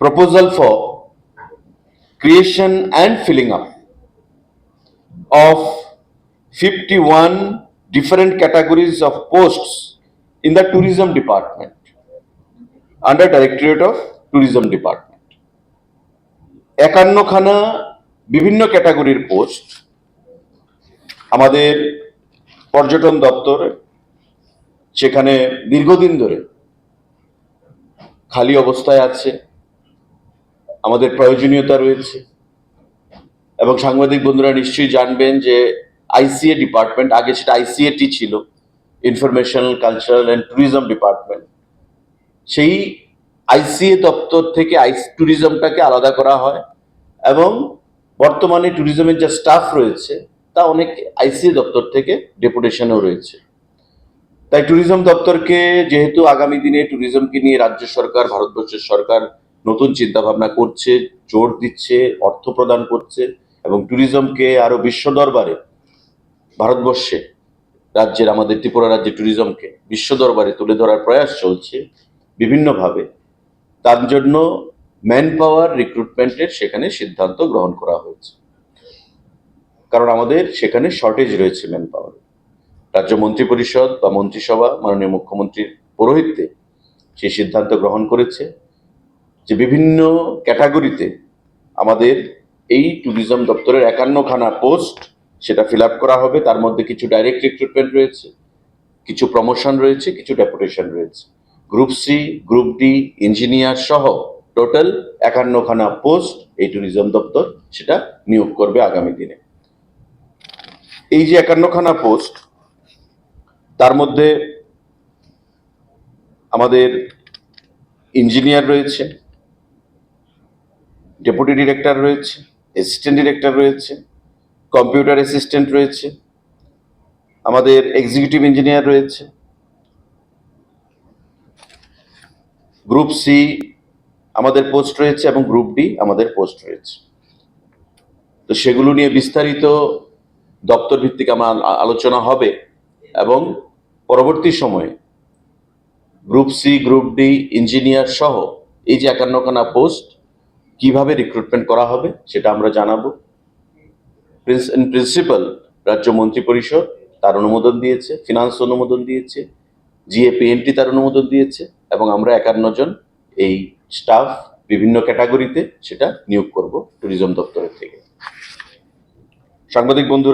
proposal for creation and filling up of 51 different categories of posts in the tourism department under directorate of tourism department একান্নখানা বিভিন্ন ক্যাটাগরির post আমাদের পর্যটন দপ্তর সেখানে দীর্ঘদিন ধরে খালি অবস্থায় আছে আমাদের প্রয়োজনীয়তা রয়েছে। এবং সাংবাদিক বন্ধুরা নিশ্চয়ই জানবেন যে আইসিএ ডিপার্টমেন্ট, আগে সেটা আইসিএটি ছিল, informational, cultural and tourism department. সেই আইসিএ দপ্তর থেকে আইস ট্যুরিজমটাকে আলাদা করা হয় এবং বর্তমানে ট্যুরিজমের যে স্টাফ রয়েছে, তা অনেক আইসিএ দপ্তর থেকে ডেপুটেশনও রয়েছে। তাই ট্যুরিজম দপ্তরকে যেহেতু আগামী দিনে ট্যুরিজমকে নিয়ে রাজ্য সরকার, ভারতবর্ষের সরকার নতুন চিন্তা ভাবনা করছে, জোর দিচ্ছে, অর্থ প্রদান করছে এবং ট্যুরিজমকে আরও বিশ্ব দরবারে, ভারতবর্ষে, রাজ্যের আমাদের ত্রিপুরা রাজ্যের ট্যুরিজমকে বিশ্ব দরবারে তুলে ধরার প্রয়াস চলছে বিভিন্নভাবে। তার জন্য ম্যান পাওয়ার রিক্রুটমেন্টের সেখানে সিদ্ধান্ত গ্রহণ করা হয়েছে। কারণ আমাদের সেখানে শর্টেজ রয়েছে ম্যান পাওয়ার রাজ্য মন্ত্রী পরিষদ বা মন্ত্রিসভা মাননীয় মুখ্যমন্ত্রীর পৌরোহিত্যে সেই সিদ্ধান্ত গ্রহণ করেছে। যে বিভিন্ন ক্যাটাগরিতে আমাদের এই ট্যুরিজম দপ্তরের একান্নখানা পোস্ট সেটা ফিল আপ করা হবে। তার মধ্যে কিছু ডাইরেক্ট রিক্রুটমেন্ট রয়েছে, কিছু প্রমোশন রয়েছে, কিছু ডেপুটেশন রয়েছে। Group C group D engineer সহ টোটাল একান্নখানা পোস্ট এই ট্যুরিজম দপ্তর সেটা নিয়োগ করবে আগামী দিনে। এই যে একান্নখানা পোস্ট তার মধ্যে আমাদের ইঞ্জিনিয়ার রয়েছে ডেপুটি ডিরেক্টর রয়েছে অ্যাসিস্ট্যান্ট ডিরেক্টর রয়েছে কম্পিউটার অ্যাসিস্ট্যান্ট রয়েছে, আমাদের এক্সিকিউটিভ ইঞ্জিনিয়ার রয়েছে গ্রুপ সি আমাদের পোস্ট রয়েছে এবং গ্রুপ ডি আমাদের পোস্ট রয়েছে। তো সেগুলো নিয়ে বিস্তারিত দপ্তর ভিত্তিক আমার আলোচনা হবে এবং পরবর্তী সময়ে group C group D engineer সহ এই যে একান্নখানা পোস্ট কীভাবে রিক্রুটমেন্ট করা হবে, সেটা আমরা জানাব। ইন প্রিন্সিপাল রাজ্য মন্ত্রী পরিষদ তার অনুমোদন দিয়েছে ফিনান্স অনুমোদন দিয়েছে জিএপিএনটি তার অনুমোদন দিয়েছে, এবং আমরা একান্ন জন এই স্টাফ বিভিন্ন ক্যাটাগরিতে সেটা নিয়োগ করব ট্যুরিজম দপ্তরের থেকে। সাংবাদিক বন্ধুরা